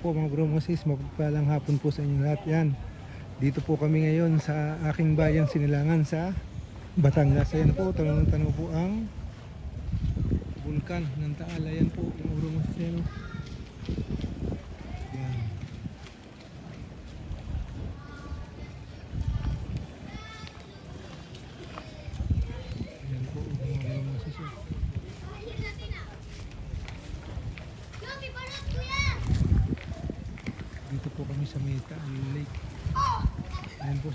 po mga bro mga sis, mapagpalang hapon po sa inyo lahat yan. Dito po kami ngayon sa aking bayang Sinilangan sa Batangas. Ayan po, tanong-tanong po ang bulkan ng Taal. Ayan po, mga bro mga sis.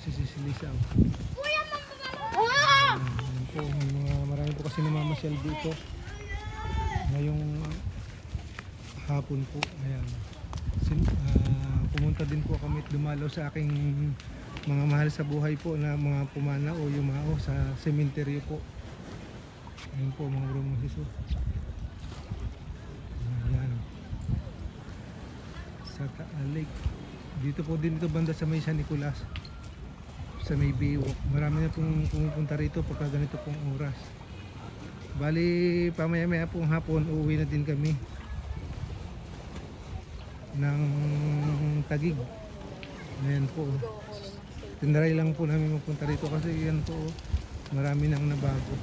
Po si Sisilisa. Ayan, po, may mga marami po kasi namamasyal dito. Ngayong hapon po. Ayan. Sin, ah, pumunta din po kami at dumalaw sa aking mga mahal sa buhay po na mga pumana o yumao sa sementeryo po. Ayan po mga bro mga siso. Ayan sa Taal Lake. Dito po din ito banda sa may San Nicolas. Sa may Baywalk. Marami na pong pumupunta rito pagka ganito pong oras. Bali, pamaya-maya pong hapon, uuwi na din kami ng Tagig. Ayan po. Tinry lang po namin magpunta rito kasi yan po, marami nang nabago.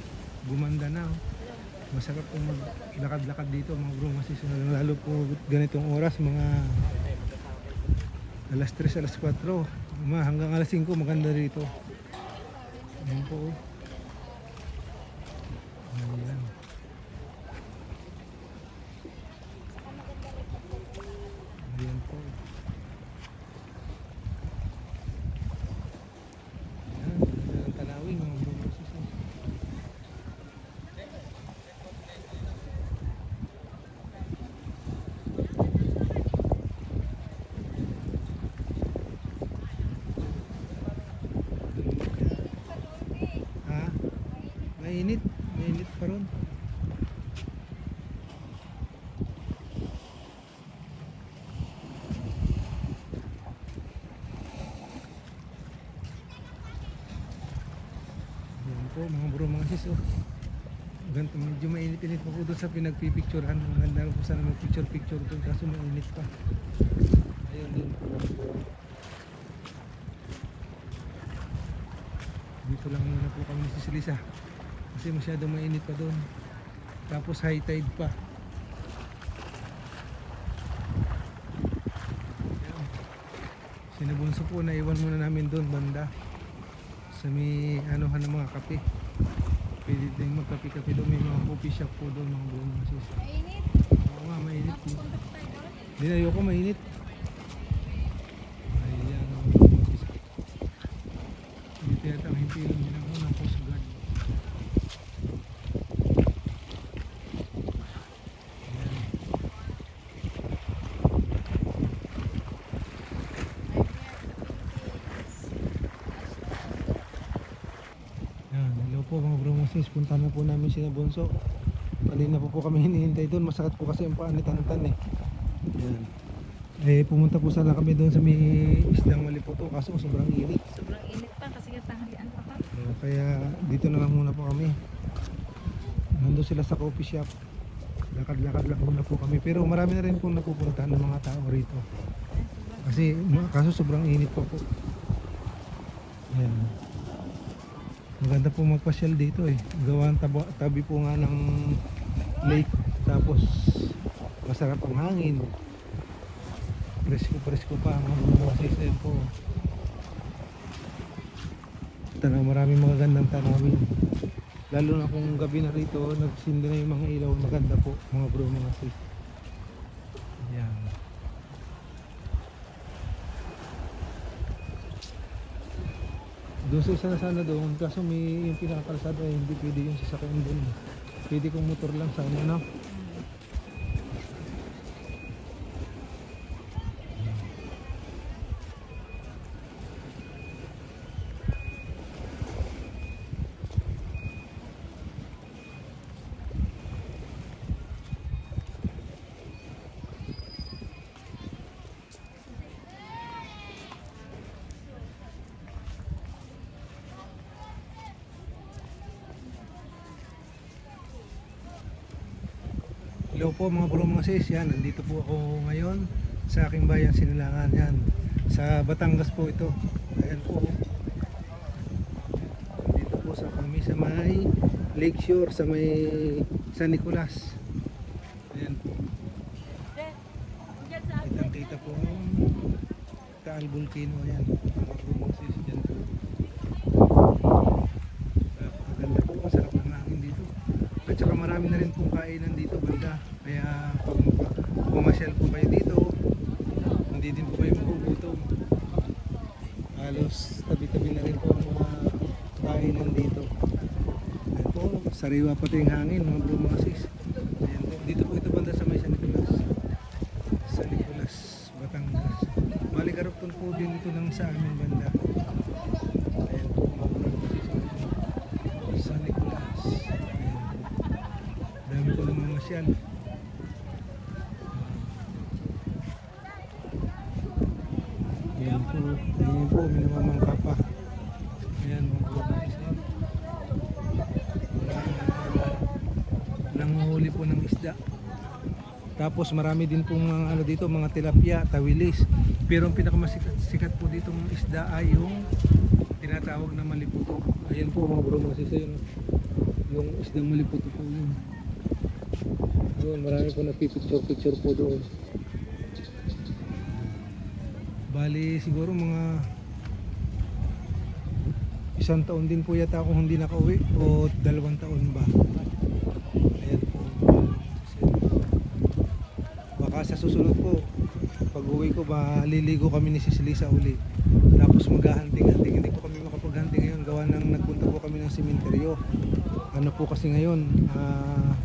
Gumanda na. oh. Masarap po maglakad-lakad dito mga bro kasi lalo po ganitong oras mga alas 3, alas 4 ma, hanggang alas 5 maganda rito ayan po oh. ayan po ayan, ganda ng tanawin mga bro Moses, oh. Ha? Mainit. Mainit pa ron. Yan po sis oh. Ganito medyo mainit-init pa po doon sa pinagpipicturehan. Maganda po sana mag-picture-picture doon kaso mainit pa. Ayun din. Dito lang muna po kami sa Silisa. Kasi masyadong mainit pa doon. Tapos high tide pa. Sinabunso po na iwan muna namin doon banda. Sa may anuhan ng mga kape. Pwede din magkape-kape doon. May mga coffee shop po doon mga sis. Mainit. Oo nga, mainit. Hindi na ayoko mainit. Ayan, mga buong sis. Dito yata ang himpilan nila ko ng Coast Guard. Ayan. Yan, hello po mga bro Moses. Punta na po namin si Bunso. Kanina po po kami hinihintay doon. Masakit po kasi ang paa ni Tantan eh. Yan. Eh, pumunta po sana kami doon sa may islang maliputo kaso sobrang init. Sobrang init pa kasi tanghalian pa pa. So, kaya dito na lang muna po kami. Nandun sila sa coffee shop. Lakad-lakad lang muna po kami. Pero marami na rin pong napupuntahan ng mga tao rito. Kasi kaso sobrang init pa po. Ayan. Maganda po magpasyal dito eh. Gawa tabo- tabi po nga ng lake. Tapos masarap ang hangin. Presko-presko pa ang mga system po. Tanaw, maraming mga gandang tanawin. Lalo na kung gabi na rito, nagsindi na yung mga ilaw. Maganda po, mga bro, mga sis. Yan. Doon sa isa na sana doon, kaso may yung pinakakalsada eh, hindi pwede yung sasakyan doon. Pwede kong motor lang sana, no? Hello po mga bro mga sis, yan, nandito po ako ngayon sa aking bayan Sinilangan yan. Sa Batangas po ito. Ayan po. Dito po sa kami sa may Lakeshore sa may San Nicolas. Ayan po. Kitang kita po ang Taal Volcano yan. Bumagsis dyan po. Napakaganda po. Masarap ng hangin dito. At saka marami na rin pong kainan dito. Kaya pag pumasyal po kayo dito, hindi din po kayo magugutom. Halos tabi-tabi na rin po ang mga kainan dito. Ayan po, sariwa pati yung hangin mga bro mga sis. Ayan po, dito po ito banda sa may San Nicolas. San Nicolas, Batangas. Maligarapon po din ito ng sa amin banda. Ayan. San Nicolas. Ayan. Dami po ng. Ayan po, ayan po, may namamangka pa. Ayan mga kapatid. Nanguhuli po ng isda. Tapos marami din pong mga ano dito, mga tilapia, tawilis. Pero ang pinakamasikat sikat po dito ng isda ay yung tinatawag na maliputo. Ayan po mga bro, mga sisa yun. Yung isdang maliputo po yun. Yun, marami po nagpipicture-picture po doon. Bali siguro mga isang taon din po yata akong hindi nakauwi o dalawang taon ba. Ayan po. Baka sa susunod po, pag uwi ko maliligo kami ni Sisilisa uli. Tapos maghahunting-hunting. Hindi po kami makapag-hunting ngayon. Gawa ng nagpunta po kami ng sementeryo. Ano po kasi ngayon, ah,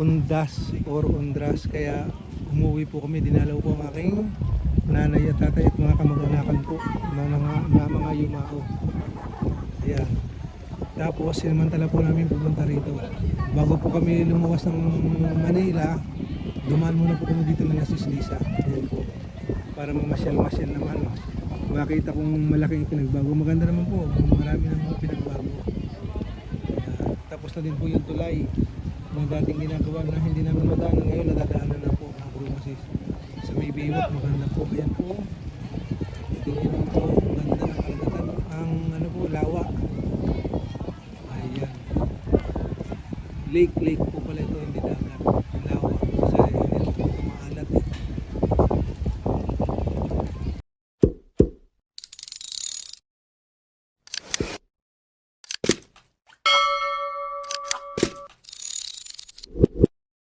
undas or undras. Kaya umuwi po kami. Dinalaw ko ang aking nanay at tatay at mga kamag-anakan po na mga, na mga yumao. Ayan. Tapos sinamantala po namin pupunta rito. Bago po kami lumuwas ng Manila, dumaan muna po kami dito ng Nasislisa. Ayan po. Para mamasyal-masyal naman. Makita kong malaking pinagbago. Maganda naman po. Marami naman pinagbago. Ayan. Tapos na din po yung tulay ng dating ginagawa na hindi namin madaanan ngayon nadadaanan na po mga bro baywalk maganda po. Ayan po. Mo po ganda ng kalagatan ang ano po lawa. Ayan. Lake lake po